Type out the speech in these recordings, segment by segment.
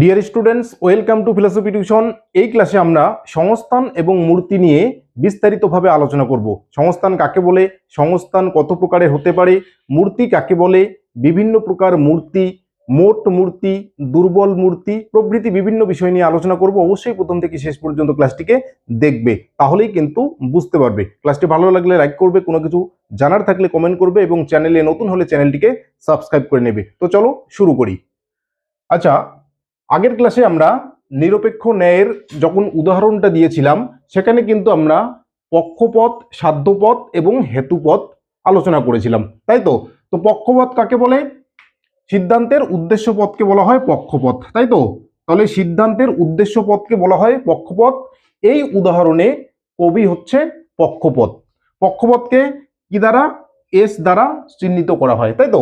Dear students welcome to philosophy tuition এই ক্লাসে আমরা সংস্থান এবং মূর্তি নিয়ে বিস্তারিতভাবে আলোচনা করব। সংস্থান কাকে বলে? সংস্থান কত প্রকারের হতে পারে? মূর্তি কাকে বলে? বিভিন্ন প্রকার মূর্তি, মোট মূর্তি, দুর্বল মূর্তি, প্রভৃতি বিভিন্ন বিষয় নিয়ে আলোচনা করব। অবশ্যই প্রথম থেকে শেষ পর্যন্ত ক্লাসটিকে দেখবে। তাহলেই কিন্তু বুঝতে পারবে। ক্লাসটি ভালো লাগলে লাইক করবে, কোনো কিছু জানার থাকলে কমেন্ট করবে এবং চ্যানেলে নতুন হলে চ্যানেলটিকে সাবস্ক্রাইব করে নেবে। তো চলো শুরু করি। আচ্ছা আগের ক্লাসে আমরা নিরপেক্ষ ন্যায়ের যখন উদাহরণটা দিয়েছিলাম, সেখানে কিন্তু আমরা পক্ষপথ, সাধ্যপথ এবং হেতুপথ আলোচনা করেছিলাম। তাই তো? তো পক্ষপথ কাকে বলে? সিদ্ধান্তের উদ্দেশ্য পথকে বলা হয় পক্ষপথ। তাই তো? তাহলে সিদ্ধান্তের উদ্দেশ্য পথকে বলা হয় পক্ষপথ। এই উদাহরণে কবি হচ্ছে পক্ষপথ। পক্ষপথকে কি দ্বারা? এস দ্বারা চিহ্নিত করা হয়। তাই তো?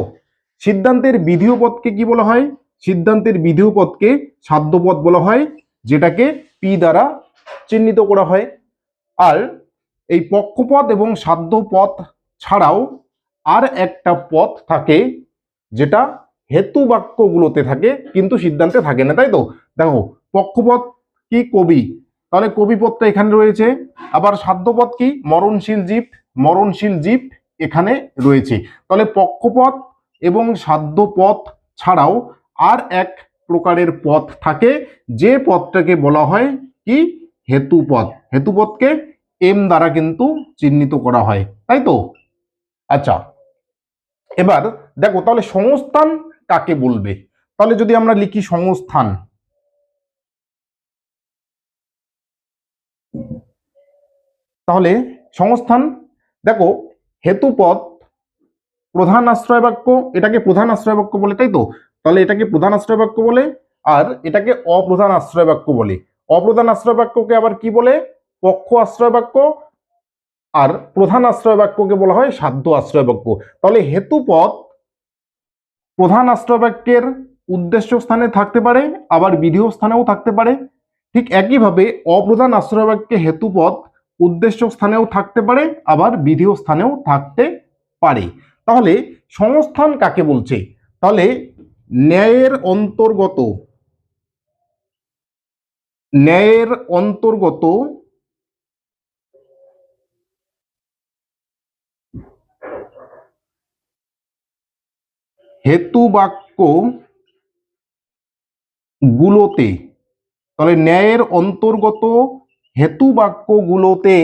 সিদ্ধান্তের বিধেয় পথকে কি বলা হয়? সিদ্ধান্তের বিধেয় পথকে সাধ্যপথ বলা হয়, যেটাকে পি দ্বারা চিহ্নিত করা হয়। আর এই পক্ষপথ এবং সাধ্যপথ ছাড়াও আর একটা পথ থাকে, যেটা হেতু বাক্যগুলোতে থাকে, কিন্তু সিদ্ধান্তে থাকে না, তাই তো? দেখো, পক্ষপথ কি কবি? তাহলে কবি পথটা এখানে রয়েছে। আবার সাধ্যপথ কি? মরণশীল জীব মরণশীল জীব এখানে রয়েছে। তাহলে পক্ষপথ এবং সাধ্যপথ ছাড়াও আর এক প্রকারের পথ থাকে, যে পথটাকে বলা হয় কি? হেতুপথ। হেতুপথকে এম দ্বারা কিন্তু চিহ্নিত করা হয়, তাই তো? আচ্ছা এবার দেখো তাহলে সংস্থান কাকে বলবে? তাহলে যদি আমরা লিখি সংস্থান, তাহলে সংস্থান, দেখো হেতুপথ প্রধান আশ্রয় বাক্য এটাকে প্রধান আশ্রয় বাক্য বলে, তাই তো? তাহলে এটাকে প্রধান আশ্রয় বাক্য বলে, আর এটাকে অপ্রধান আশ্রয় বাক্য বলে। অপ্রধান আশ্রয় বাক্যকে আবার কি বলে? পক্ষ আশ্রয় বাক্য, আর প্রধান আশ্রয় বাক্যকে বলা হয় সাধ্য আশ্রয় বাক্য। তাহলে হেতুপথ প্রধান আশ্রয় বাক্যের উদ্দেশ্য স্থানে থাকতে পারে, আবার বিধেয় স্থানেও থাকতে পারে। ঠিক একইভাবে অপ্রধান আশ্রয় বাক্যে হেতুপথ উদ্দেশ্য স্থানেও থাকতে পারে, আবার বিধেয় স্থানেও থাকতে পারে। তাহলে সংস্থান কাকে বলছে? তাহলে ন্যায়ের অন্তর্গত ন্যায়ের অন্তর্গত হেতু বাক্য গুলোতে তাহলে ন্যায়ের অন্তর্গত হেতু বাক্যগুলোতে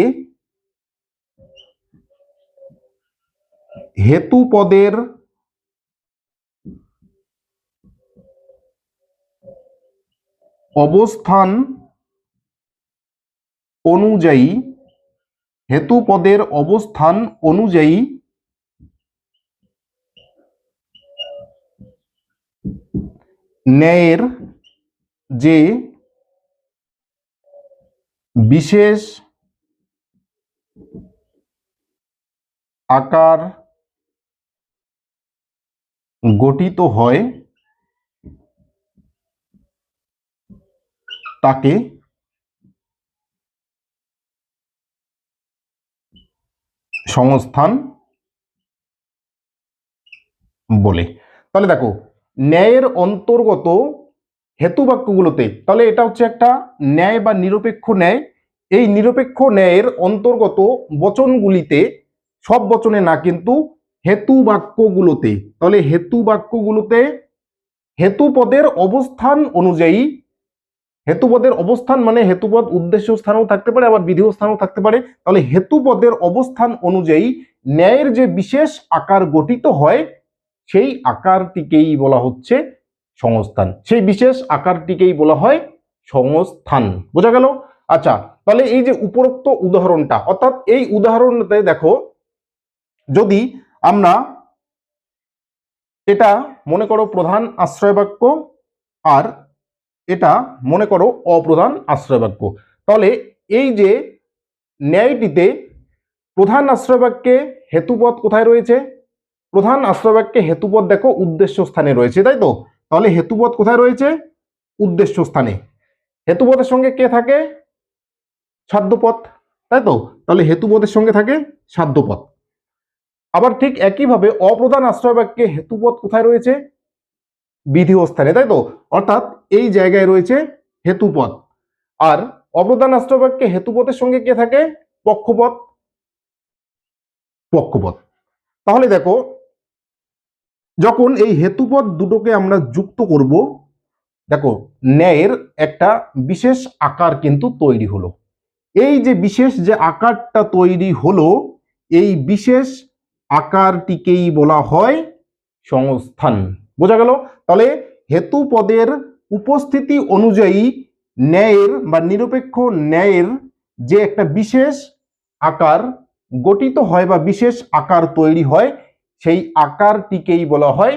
হেতু পদের অবস্থান অনুযায়ী হেতু পদের অবস্থান অনুযায়ী ন্যায়ের যে বিশেষ আকার গঠিত হয় তাকে সংস্থান বলে। তাহলে দেখো, ন্যায়ের অন্তর্গত হেতু বাক্যগুলোতে, তাহলে এটা হচ্ছে একটা ন্যায় বা নিরপেক্ষ ন্যায়। এই নিরপেক্ষ ন্যায়ের অন্তর্গত বচনগুলিতে, সব বচনে না, কিন্তু হেতু বাক্যগুলোতে, তাহলে হেতু বাক্যগুলোতে হেতুপদের অবস্থান অনুযায়ী হেতুপদের অবস্থান মানে হেতুপদ উদ্দেশ্য স্থানেও থাকতে পারে, আবার বিধেয় স্থানেও থাকতে পারে। তাহলে হেতুপদের অবস্থান অনুযায়ী ন্যায়ের যে বিশেষ আকার গঠিত হয়, সেই আকারটিকেই বলা হচ্ছে সংস্থান। সেই বিশেষ আকারটিকেই বলা হয় সংস্থান। বোঝা গেল? আচ্ছা তাহলে এই যে উপরোক্ত উদাহরণটা, অর্থাৎ এই উদাহরণটাতে দেখো, যদি আমরা এটা মনে করো প্রধান আশ্রয় বাক্য আর এটা মনে করো অপ্রধান আশ্রয় বাক্য তাহলে এই যে ন্যায়টিতে প্রধান আশ্রয় বাক্যে হেতুপদ কোথায় রয়েছে? প্রধান আশ্রয় বাক্যে হেতুপদ দেখো উদ্দেশ্য স্থানে রয়েছে, তাই তো? তাহলে হেতুপদ কোথায় রয়েছে? উদ্দেশ্য স্থানে। হেতুপদের সঙ্গে কে থাকে? সাধ্যপথ, তাই তো? তাহলে হেতুপদের সঙ্গে থাকে সাধ্যপথ। আবার ঠিক একইভাবে অপ্রধান আশ্রয় বাক্যে হেতুপদ কোথায় রয়েছে? বিধি ও তাই তো? অর্থাৎ এই জায়গায় রয়েছে হেতুপদ আর অবদান রাষ্ট্রবাক্যে হেতুপদের সঙ্গে কে থাকে? পক্ষপথ। পক্ষপথ। তাহলে দেখো, যখন এই হেতুপদ দুটোকে আমরা যুক্ত করব, দেখো, ন্যায়ের একটা বিশেষ আকার কিন্তু তৈরি হলো। এই যে বিশেষ যে আকারটা তৈরি হলো, এই বিশেষ আকারটিকেই বলা হয় সংস্থান। বোঝা গেল? তাহলে হেতু পদের উপস্থিতি অনুযায়ী ন্যায়ের বা নিরপেক্ষ ন্যায়ের যে একটা বিশেষ আকার গঠিত হয় বা বিশেষ আকার তৈরি হয়, সেই আকারটিকেই বলা হয়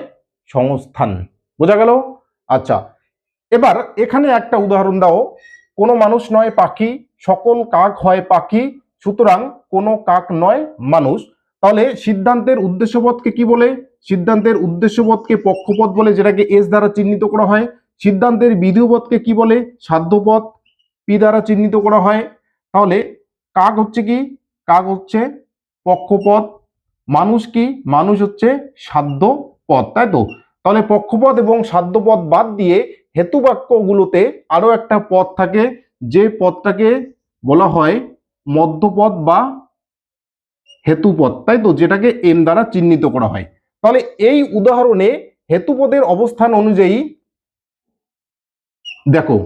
সংস্থান। বোঝা গেল? আচ্ছা এবার এখানে একটা উদাহরণ দাও। কোনো মানুষ নয় পাখি, সকল কাক হয় পাখি, সুতরাং কোনো কাক নয় মানুষ। তাহলে সিদ্ধান্তের উদ্দেশ্যপদকে কি বলে? সিদ্ধান্তের উদ্দেশ্যপদকে পক্ষপথ বলে যেটাকে এস দ্বারা চিহ্নিত করা হয়। সিদ্ধান্তের বিধিপদকে কি বলে? সাধ্যপদ পি দ্বারা চিহ্নিত করা হয়। তাহলে কাক হচ্ছে কি? কাক হচ্ছে পক্ষপথ। মানুষ কি? মানুষ হচ্ছে সাধ্য পদ তাই তো? তাহলে পক্ষপদ এবং সাধ্যপদ বাদ দিয়ে হেতু বাক্যগুলোতে আরও একটা পদ থাকে। যে পদটাকে বলা হয় মধ্যপদ বা হেতুপদ তাই তো? যেটাকে এম দ্বারা চিহ্নিত করা হয়। তাহলে এই উদাহরণে হেতুপদের অবস্থান অনুযায়ী, দেখো,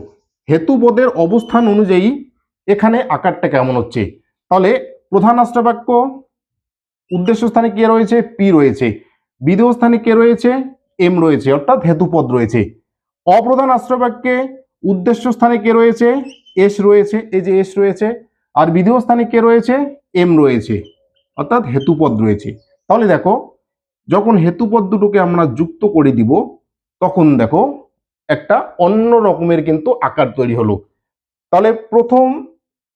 হেতুপদের অবস্থান অনুযায়ী এখানে আকারটা কেমন হচ্ছে? তাহলে প্রধান রাষ্ট্রবাক্য উদ্দেশ্য স্থানে কে রয়েছে? পি রয়েছে। বিধেয় স্থানে কে রয়েছে? এম রয়েছে, অর্থাৎ হেতুপদ রয়েছে। অপ্রধান রাষ্ট্রবাক্যে উদ্দেশ্য স্থানে কে রয়েছে? এস রয়েছে, এই যে এস রয়েছে। আর বিধেয় স্থানে কে রয়েছে? এম রয়েছে, অর্থাৎ হেতুপদ রয়েছে। তাহলে দেখো যখন হেতুপদ দুটোকে আমরা যুক্ত করে দিব, তখন দেখো একটা অন্য রকমের কিন্তু আকার তৈরি হলো। তাহলে প্রথম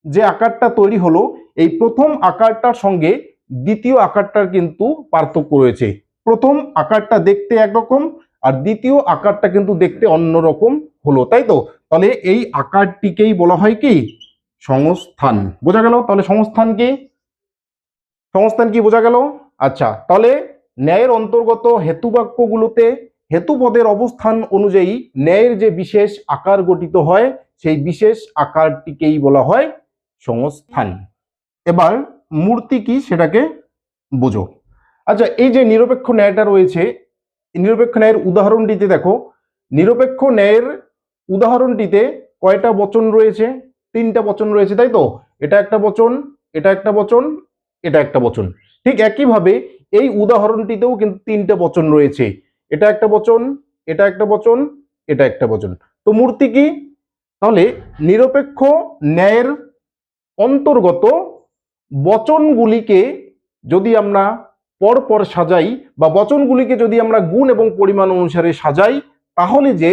যে আকারটা তৈরি হলো, এই প্রথম আকারটার সঙ্গে দ্বিতীয় আকারটার কিন্তু পার্থক্য রয়েছে। প্রথম আকারটা দেখতে একরকম আর দ্বিতীয় আকারটা কিন্তু দেখতে অন্যরকম হলো, তাই তো? তাহলে এই আকারটিকেই বলা হয় কি? সংস্থান। বোঝা গেল? তাহলে সংস্থান কি? সংস্থান কি বোঝা গেল? আচ্ছা তাহলে ন্যায়ের অন্তর্গত হেতুবাক্যগুলোতে হেতুপদের অবস্থান অনুযায়ী ন্যায়ের যে বিশেষ আকার গঠিত হয়, সেই বিশেষ আকারটিকেই বলা হয় সংস্থান। এবার মূর্তি কি সেটাকে বোঝো। আচ্ছা এই যে নিরপেক্ষ ন্যায়টা রয়েছে, নিরপেক্ষ ন্যায়ের উদাহরণটিতে দেখো, নিরপেক্ষ ন্যায়ের উদাহরণটিতে কয়টা বচন রয়েছে? তিনটা বচন রয়েছে, তাই তো? এটা একটা বচন, এটা একটা বচন, এটা একটা বচন। ঠিক একইভাবে এই উদাহরণটিতেও কিন্তু তিনটা বচন রয়েছে। এটা একটা বচন, এটা একটা বচন, এটা একটা বচন। তো মূর্তি কি? তাহলে নিরপেক্ষ ন্যায়ের অন্তর্গত বচনগুলিকে যদি আমরা পরপর সাজাই বা বচনগুলিকে যদি আমরা গুণ এবং পরিমাণ অনুসারে সাজাই, তাহলে যে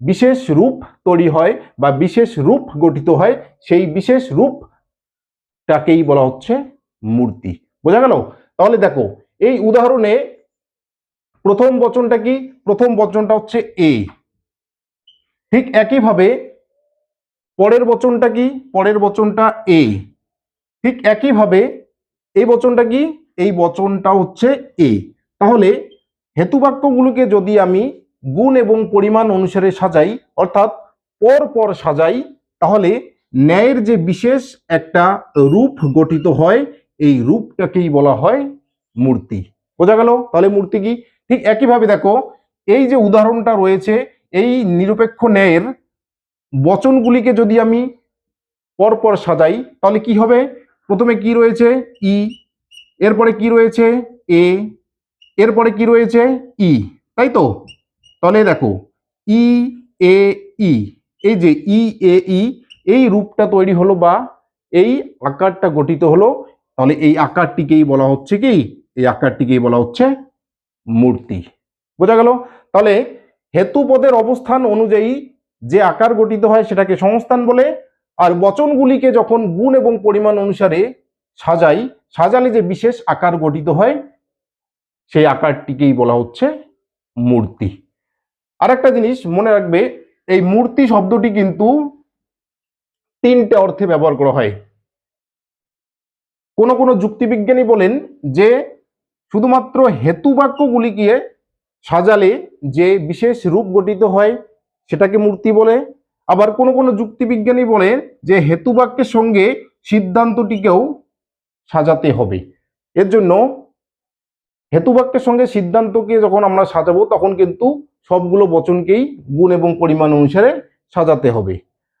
বিশেষ রূপ তৈরি হয় বা বিশেষ রূপ গঠিত হয়, সেই বিশেষ রূপটাকেই বলা হচ্ছে মূর্তি। বোঝা গেল? তাহলে দেখো, এই উদাহরণে প্রথম বচনটা কি? প্রথম বচনটা হচ্ছে এ ঠিক একইভাবে পরের বচনটা কি? পরের বচনটা এ ঠিক একইভাবে এই বচনটা কি? এই বচনটা হচ্ছে এ তাহলে হেতুবাক্যগুলোকে যদি আমি গুণ এবং পরিমাণ অনুসারে সাজাই, অর্থাৎ পর পর সাজাই, তাহলে ন্যায়ের যে বিশেষ একটা রূপ গঠিত হয় এই রূপটাকেই বলা হয় মূর্তি। বোঝা গেল? তাহলে মূর্তি কি? ঠিক একইভাবে দেখো, এই যে উদাহরণটা রয়েছে, এই নিরপেক্ষ ন্যায়ের বচনগুলিকে যদি আমি পরপর সাজাই, তাহলে কি হবে? প্রথমে কি রয়েছে? ই। এরপরে কি রয়েছে? এ। এরপরে কি রয়েছে? ই। তাই তো? তাহলে দেখো, ই, এ, ই। এই যে ই, এ, ই, এই রূপটা তৈরি হলো বা এই আকারটা গঠিত হলো তাহলে এই আকারটিকেই বলা হচ্ছে কি? এই আকারটিকেই বলা হচ্ছে মূর্তি। বোঝা গেল? তাহলে হেতুপদের অবস্থান অনুযায়ী যে আকার গঠিত হয় সেটাকে সংস্থান বলে, আর বচনগুলিকে যখন গুণ এবং পরিমাণ অনুসারে সাজাই, সাজালে যে বিশেষ আকার গঠিত হয়, সেই আকারটিকেই বলা হচ্ছে মূর্তি। আর একটা জিনিস মনে রাখবে, এই মূর্তি শব্দটি কিন্তু তিনটে অর্থে ব্যবহার করা হয়। কোন কোনো যুক্তিবিজ্ঞানী বলেন যে শুধুমাত্র হেতু বাক্যগুলিকে সাজালে যে বিশেষ রূপ গঠিত হয় সেটাকে মূর্তি বলে। আবার কোনো কোনো যুক্তিবিজ্ঞানী বলে যে হেতুবাক্যের সঙ্গে সিদ্ধান্তটিকেও সাজাতে হবে। এর জন্য হেতুবাক্যের সঙ্গে সিদ্ধান্তকে যখন আমরা সাজাবো, তখন কিন্তু সবগুলো বচনকেই গুণ এবং পরিমাণ অনুসারে সাজাতে হবে।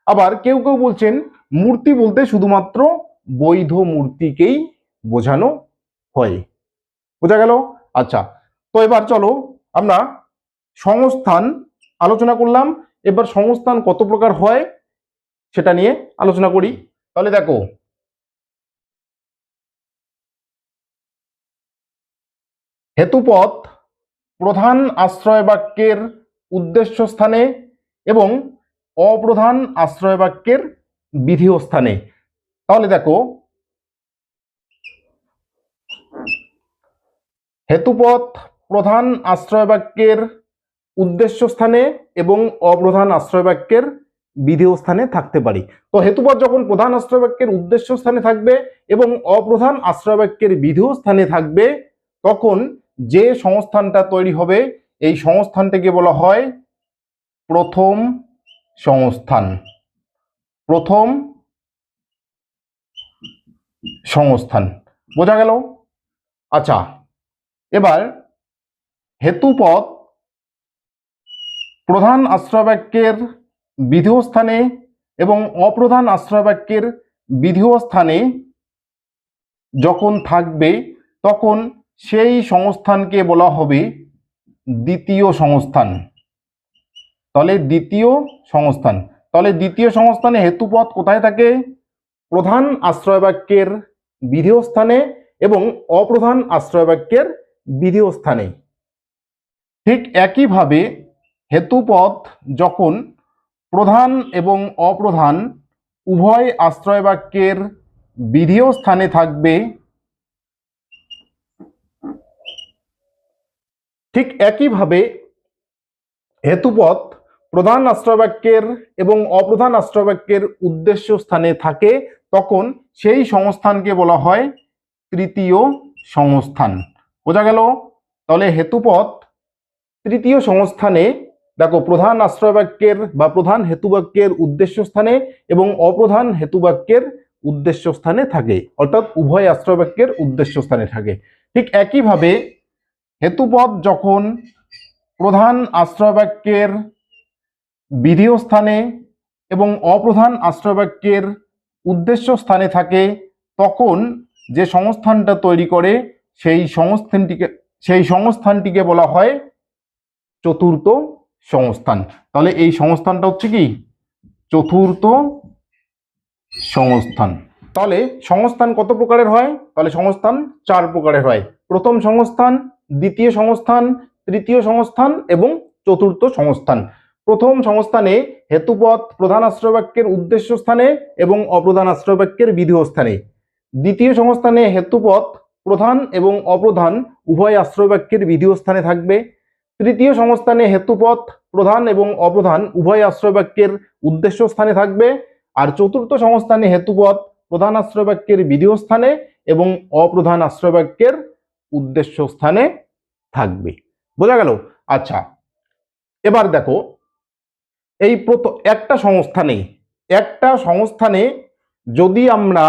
আবার কেউ কেউ বলছেন, মূর্তি বলতে শুধুমাত্র বৈধ মূর্তিকেই বোঝানো হয়। বোঝা গেল? আচ্ছা তো এবার চলো আমরা সংস্থান আলোচনা করলাম। এবার সংস্থান কত প্রকার হয় সেটা নিয়ে আলোচনা করি। তাহলে দেখো, হেতুপথ প্রধান আশ্রয় বাক্যের উদ্দেশ্য স্থানে এবং অপ্রধান আশ্রয় বাক্যের বিধেয় স্থানে। তাহলে দেখো, হেতুপথ প্রধান আশ্রয় বাক্যের উদ্দেশ্য স্থানে এবং অপ্রধান আশ্রয় বাক্যের বিধেয় স্থানে থাকতে পারি। তো হেতুপথ যখন প্রধান আশ্রয় বাক্যের উদ্দেশ্য স্থানে থাকবে এবং অপ্রধান আশ্রয় বাক্যের বিধেয় স্থানে থাকবে, তখন যে সংস্থানটা তৈরি হবে, এই সংস্থানটাকে বলা হয় প্রথম সংস্থান। প্রথম সংস্থান। বোঝা গেল? আচ্ছা এবার হেতুপথ প্রধান আশ্রয়বাক্যের বিধেয় স্থানে এবং অপ্রধান আশ্রয়বাক্যের বিধেয় স্থানে যখন থাকবে, তখন সেই সংস্থানকে বলা হবে দ্বিতীয় সংস্থান। তাহলে দ্বিতীয় সংস্থান। তাহলে দ্বিতীয় সংস্থানে হেতুপথ কোথায় থাকে? প্রধান আশ্রয়বাক্যের বিধেয় স্থানে এবং অপ্রধান আশ্রয়বাক্যের বিধেয় স্থানে ঠিক একইভাবে হেতুপথ যখন প্রধান এবং অপ্রধান উভয় আশ্রয় বাক্যের বিধেয় স্থানে থাকবে, ঠিক একইভাবে হেতুপথ প্রধান আশ্রয় বাক্যের এবং অপ্রধান আশ্রয় বাক্যের উদ্দেশ্য স্থানে থাকে তখন সেই সংস্থানকে বলা হয় তৃতীয় সংস্থান। বোঝা গেল? তাহলে হেতুপথ তৃতীয় সংস্থানে দেখো প্রধান আশ্রয় বাক্যের বা প্রধান হেতুবাক্যের উদ্দেশ্য স্থানে এবং অপ্রধান হেতুবাক্যের উদ্দেশ্য স্থানে থাকে। অর্থাৎ উভয় আশ্রয় বাক্যের উদ্দেশ্য স্থানে থাকে। ঠিক একইভাবে হেতুপদ যখন প্রধান আশ্রয় বাক্যের বিধেয় স্থানে এবং অপ্রধান আশ্রয় বাক্যের উদ্দেশ্য স্থানে থাকে, তখন যে সংস্থানটা তৈরি করে, সেই সংস্থানটিকে সেই সংস্থানটিকে বলা হয় চতুর্থ সংস্থান। তাহলে এই সংস্থানটা হচ্ছে কি? চতুর্থ সংস্থান। তাহলে সংস্থান কত প্রকারের হয়? তাহলে সংস্থান চার প্রকারের হয়। প্রথম সংস্থান, দ্বিতীয় সংস্থান, তৃতীয় সংস্থান এবং চতুর্থ সংস্থান। প্রথম সংস্থানে হেতুপথ প্রধান আশ্রয় বাক্যের উদ্দেশ্য স্থানে এবং অপ্রধান আশ্রয় বাক্যের বিধেয় স্থানে। দ্বিতীয় সংস্থানে হেতুপথ প্রধান এবং অপ্রধান উভয় আশ্রয় বাক্যের বিধেয় স্থানে থাকবে। তৃতীয় সংস্থানে হেতুপথ প্রধান এবং অপ্রধান উভয় আশ্রয় বাক্যের উদ্দেশ্য স্থানে থাকবে। আর চতুর্থ সংস্থানে হেতুপথ প্রধান আশ্রয় বাক্যের বিধেয় স্থানে এবং অপ্রধান আশ্রয় বাক্যের উদ্দেশ্য স্থানে থাকবে। বোঝা গেল? আচ্ছা এবার দেখো এই একটা সংস্থানে একটা সংস্থানে যদি আমরা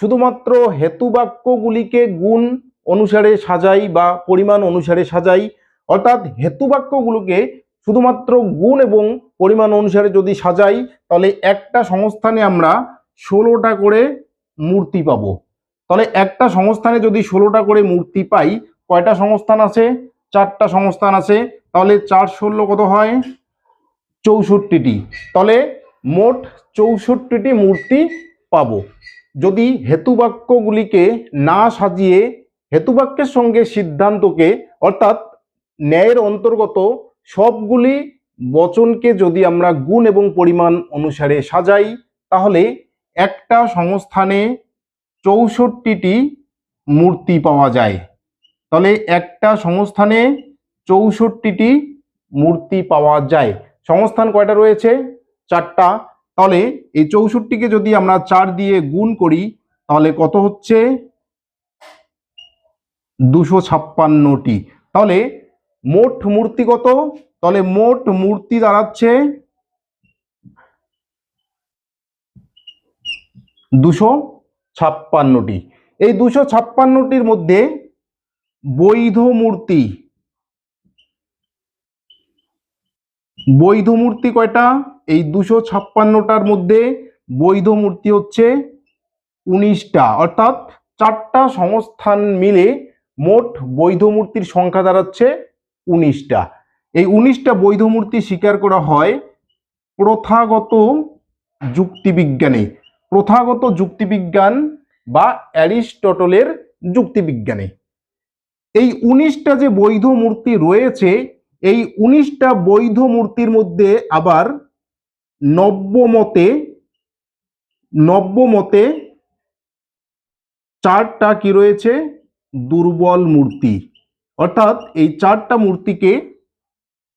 শুধুমাত্র হেতুবাক্যগুলিকে গুণ অনুসারে সাজাই বা পরিমাণ অনুসারে সাজাই, অর্থাৎ হেতুবাক্যগুলোকে শুধুমাত্র গুণ এবং পরিমাণ অনুসারে যদি সাজাই, তাহলে একটা সংস্থানে আমরা ষোলোটা করে মূর্তি পাবো। তাহলে একটা সংস্থানে যদি ষোলোটা করে মূর্তি পাই, কয়টা সংস্থান আছে? চারটা সংস্থান আছে। তাহলে চার ষোলো কত হয়? চৌষট্টিটি। তাহলে মোট চৌষট্টিটি মূর্তি পাব। যদি হেতুবাক্যগুলিকে না সাজিয়ে হেতুবাক্যের সঙ্গে সিদ্ধান্তকে, অর্থাৎ ন্যায়ের অন্তর্গত সবগুলি বচনকে যদি আমরা গুণ এবং পরিমাণ অনুসারে সাজাই, তাহলে একটা সংস্থানে চৌষট্টিটি মূর্তি পাওয়া যায়। তাহলে একটা সংস্থানে চৌষট্টিটি মূর্তি পাওয়া যায়। সংস্থান কয়টা রয়েছে? চারটা। তাহলে এই চৌষট্টিকে যদি আমরা চার দিয়ে গুণ করি, তাহলে কত হচ্ছে? দুশো ছাপ্পান্নটি। তাহলে মোট মূর্তি কত? তাহলে মোট মূর্তি দাঁড়াচ্ছে দুশো ছাপ্পান্নটি। এই দুশো ছাপ্পান্নটির মধ্যে বৈধ মূর্তি বৈধ মূর্তি কয়টা? এই দুশো ছাপ্পান্নটার মধ্যে বৈধ মূর্তি হচ্ছে উনিশটা। অর্থাৎ চারটা সংস্থান মিলে মোট বৈধ মূর্তির সংখ্যা দাঁড়াচ্ছে উনিশটা। এই উনিশটা বৈধ মূর্তি স্বীকার করা হয় প্রথাগত যুক্তিবিজ্ঞানে। প্রথাগত যুক্তিবিজ্ঞান বা অ্যারিস্টটলের যুক্তিবিজ্ঞানে। এই উনিশটা যে বৈধ মূর্তি রয়েছে এই উনিশটা বৈধ মূর্তির মধ্যে আবার নব্যমতে নব্যমতে চারটা কি রয়েছে? দুর্বল মূর্তি। অর্থাৎ এই চারটা মূর্তিকে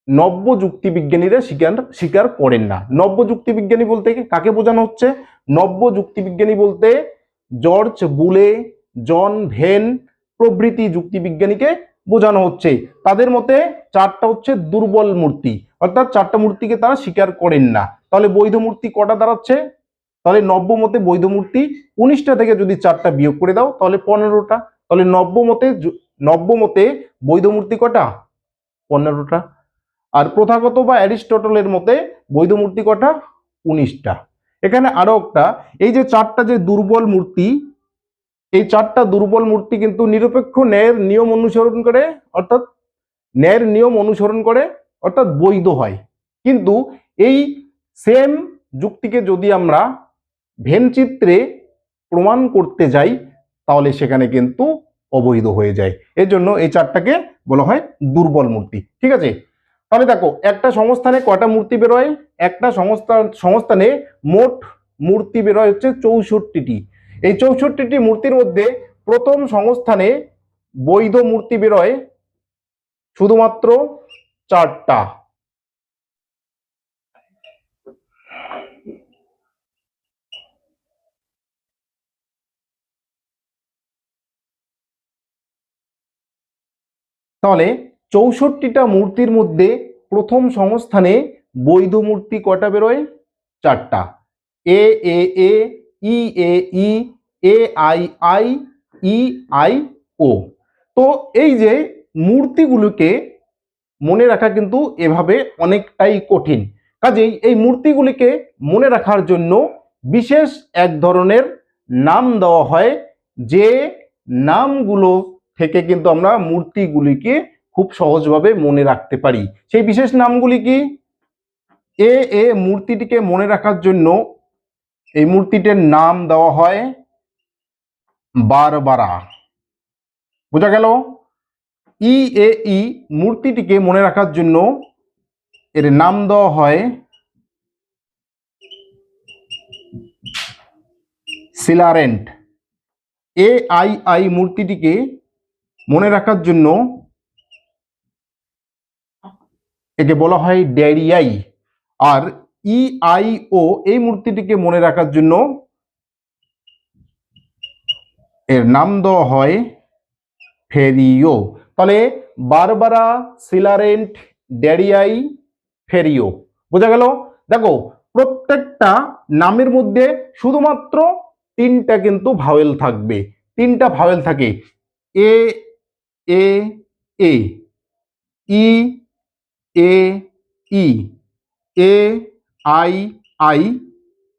নব্য যুক্তিবিজ্ঞানীরা স্বীকার স্বীকার করেন না। নব্য যুক্তিবিজ্ঞানী বলতে কাকে বোঝানো হচ্ছে? নব্য যুক্তিবিজ্ঞানী বলতে জর্জ বুলে, জন ভেন প্রভৃতি যুক্তিবিজ্ঞানীকে বোঝানো হচ্ছে। তাদের মতে চারটা হচ্ছে দুর্বল মূর্তি। অর্থাৎ চারটা মূর্তিকে তারা স্বীকার করেন না। তাহলে বৈধ মূর্তি কটা দাঁড়াচ্ছে? তাহলে নব্য মতে বৈধ মূর্তি উনিশটা থেকে যদি চারটা বিয়োগ করে দাও, তাহলে পনেরোটা। তাহলে নব্য মতে নব্য মতে বৈধ মূর্তি কটা? পনেরোটা। আর প্রথাগত বা অ্যারিস্টটলের মতে বৈধ মূর্তি কটা? উনিশটা। এখানে আরও একটা, এই যে চারটা যে দুর্বল মূর্তি এই চারটা দুর্বল মূর্তি কিন্তু নিরপেক্ষ ন্যায়ের নিয়ম অনুসরণ করে, অর্থাৎ ন্যায়ের নিয়ম অনুসরণ করে, অর্থাৎ বৈধ হয়। কিন্তু এই সেম যুক্তিকে যদি আমরা ভেনচিত্রে প্রমাণ করতে যাই, তাহলে সেখানে কিন্তু অবৈধ হয়ে যায়। এর জন্য এই চারটাকে বলা হয় দুর্বল মূর্তি। ঠিক আছে? তাহলে দেখো, একটা সংস্থানে কয়টা মূর্তি বেরোয়? একটা সংস্থা, সংস্থানে মোট মূর্তি বেরোয় হচ্ছে চৌষট্টিটি। এই চৌষট্টিটি মূর্তির মধ্যে প্রথম সংস্থানে বৈধ মূর্তি বেরোয় শুধুমাত্র চারটা। তাহলে চৌষট্টিটা মূর্তির মধ্যে প্রথম সংস্থানে বৈধ মূর্তি কয়টা বেরোয়? চারটা। A A A E A E, A, I I, E, I, O. তো এই যে মূর্তিগুলোকে মনে রাখা কিন্তু এভাবে অনেকটাই কঠিন। কাজেই এই মূর্তিগুলিকে মনে রাখার জন্য বিশেষ এক ধরনের নাম দেওয়া হয়, যে নামগুলো থেকে কিন্তু আমরা মূর্তিগুলিকে খুব সহজভাবে মনে রাখতে পারি। সেই বিশেষ নামগুলি কি? এ এ মূর্তিটিকে মনে রাখার জন্য এই মূর্তিটির নাম দেওয়া হয় বারবারা। বোঝা গেল? ই এ ই মূর্তিটিকে মনে রাখার জন্য এর নাম দেওয়া হয় সিলারেন্ট। এ আই আই মূর্তিটিকে মনে রাখার জন্য একে বলা হয় ড্যারিয়াই। আর ই আই ও এই মূর্তিটিকে মনে রাখার জন্য এর নাম দেওয়া হয় ফেরিও। তাহলে বারবারা, সিলারেন্ট, ড্যারিয়াই, ফেরিও। বোঝা গেল? দেখো, প্রত্যেকটা নামের মধ্যে শুধুমাত্র তিনটা কিন্তু ভাওয়েল থাকবে। তিনটা ভাওয়েল থাকে। A A A, E A E, A I I,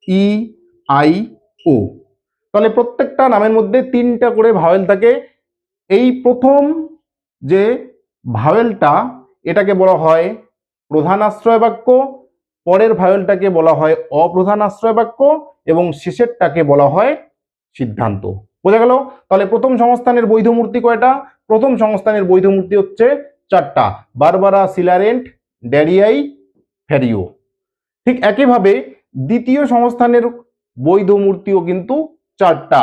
E, I, O. তাহলে প্রত্যেকটা নামের মধ্যে তিনটা করে ভাওয়েল থাকে। এই প্রথম যে ভাওয়েলটা এটাকে বলা হয় প্রধান আশ্রয় বাক্য পরের ভাওয়েলটাকে বলা হয় অপ্রধান আশ্রয় বাক্য এবং শেষেরটাকে বলা হয় সিদ্ধান্ত। বোঝা গেল? তাহলে প্রথম সংস্থানের বৈধ মূর্তি কয়টা? প্রথম সংস্থানের বৈধ মূর্তি হচ্ছে চারটা। Barbara, Celarent, Darii, Ferio. ঠিক একইভাবে দ্বিতীয় সংস্থানের বৈধ মূর্তিও কিন্তু চারটা।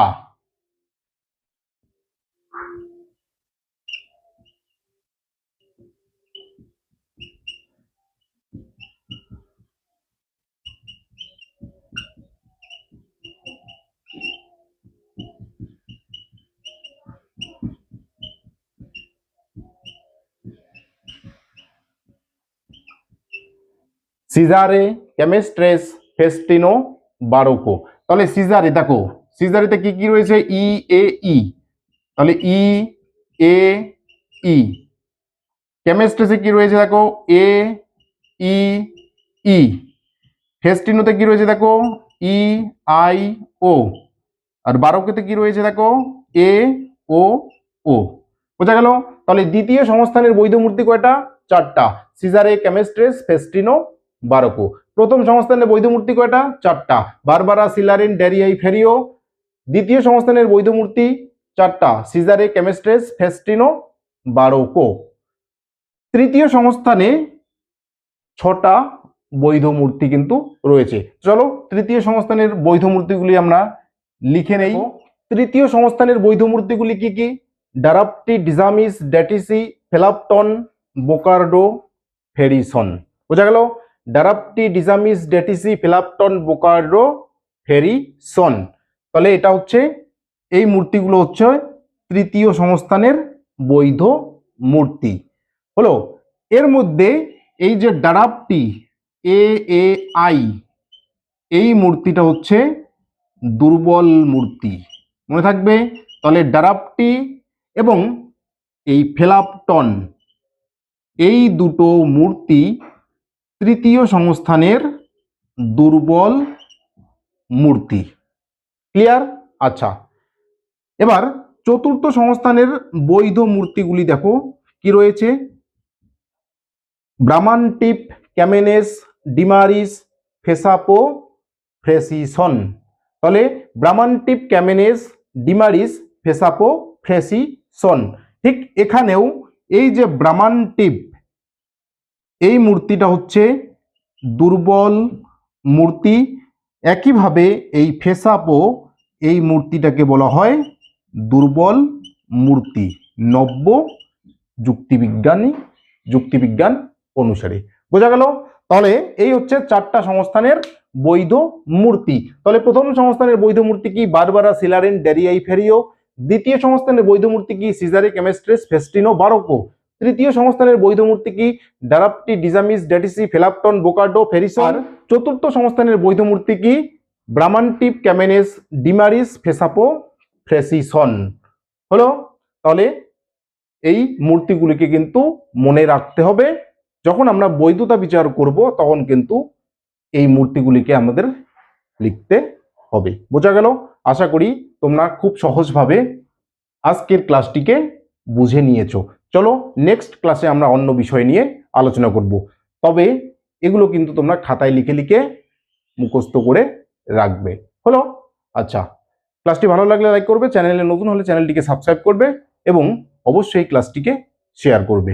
সিজারে কেমেস্ট্রেস ফেস্টিনো বারোকো। তাহলে সিজারে, দেখো, সিজারেতে কি কি রয়েছে? ই, এ, ই। তাহলে ই, এ, ই। কেমেস্ট্রেসে কি রয়েছে দেখো? এ, ই ই। ফেস্টিনোতে কি রয়েছে দেখো? ই, আই, ও। আর বারোকেতে কি রয়েছে দেখো? এ, ও ও। বোঝা গেল? তাহলে দ্বিতীয় সংস্থানের বৈধ মূর্তি কয়টা? চারটা। সিজারে কেমেস্ট্রেস ফেস্টিনো বারোকো। প্রথম সংস্থানের বৈধ মূর্তি কয়টা? চারটা। Barbara Celarent Darii Ferio. দ্বিতীয় সংস্থানের বৈধ মূর্তি চারটা। সিজারে কেমেস্ট্রেস ফেস্টিনো বারোকো। তৃতীয় সংস্থানে ছটা বৈধ মূর্তি কিন্তু রয়েছে। চলো তৃতীয় সংস্থানের বৈধ মূর্তিগুলি আমরা লিখে নেই। তৃতীয় সংস্থানের বৈধ মূর্তিগুলি কি কি? ডারাপটি ডিজামিস ড্যাটিসি ফেলাপটন বোকার্ডো ফেরিসন। বোঝা গেল? ডারাপ্টি ডিজামিস ড্যাটিসি ফেলাপটন বোকার্ডো ফেরিসন। তাহলে এটা হচ্ছে, এই মূর্তিগুলো হচ্ছে তৃতীয় সংস্থানের বৈধ মূর্তি। হলো, এর মধ্যে এই যে ডারাপটি এ এ আই, এই মূর্তিটা হচ্ছে দুর্বল মূর্তি। মনে থাকবে? তাহলে ডারাপটি এবং এই ফেলাপটন, এই দুটো মূর্তি তৃতীয় সংস্থানের দুর্বল মূর্তি। ক্লিয়ার আচ্ছা। এবার চতুর্থ সংস্থানের বৈধ মূর্তিগুলি দেখো। কি রয়েছে? ব্রাহ্মানটিপ ক্যামেনেস, ডিমারিস, ফেসাপো, ফ্রেসিসন। তাহলে ব্রাহ্মানটিপ ক্যামেনেস, ডিমারিস, ফেসাপো, ফ্রেসিসন। ঠিক এখানেও এই যে ব্রাহ্মানটিপ এই মূর্তিটা হচ্ছে দুর্বল মূর্তি। একইভাবে এই ফেসাপো এই মূর্তিটাকে বলা হয় দুর্বল মূর্তি, নব্য যুক্তিবিজ্ঞানী, যুক্তিবিজ্ঞান অনুসারে। বোঝা গেল? তাহলে এই হচ্ছে চারটা সংস্থানের বৈধ মূর্তি। তাহলে প্রথম সংস্থানের বৈধ মূর্তি কি? Barbara, Celarent, Darii, Ferio. দ্বিতীয় সংস্থানের বৈধ মূর্তি কি? সিজারে কেমেস্ট্রেস ফেস্টিনো, বারোকো। তৃতীয় সংস্থানের বৈধ মূর্তি কি? ডারাপটি ডিজামিস ডেটিসি ফেলাপটন বোকাডো ফেরিসন। চতুর্থ সংস্থানের বৈধ মূর্তি কি? ব্রাহ্মানটিপ ক্যামেনেস ডিমারিস ফেসাপো ফ্রেসিসন। হলো? তাহলে এই মূর্তিগুলিকে কিন্তু মনে রাখতে হবে। যখন আমরা বৈধতা বিচার করব তখন কিন্তু এই মূর্তিগুলিকে আমাদের লিখতে হবে। বোঝা গেল? আশা করি তোমরা খুব সহজভাবে আজকের ক্লাসটিকে বুঝে নিয়েছো। চলো নেক্সট ক্লাসে আমরা অন্য বিষয় নিয়ে আলোচনা করব। তবে এগুলো কিন্তু তোমরা খাতায় লিখে লিখে মুখস্থ করে রাখবে। হলো? আচ্ছা ক্লাসটি ভালো লাগলে লাইক করবে চ্যানেলে নতুন হলে চ্যানেলটিকে সাবস্ক্রাইব করবে এবং অবশ্যই ক্লাসটিকে শেয়ার করবে।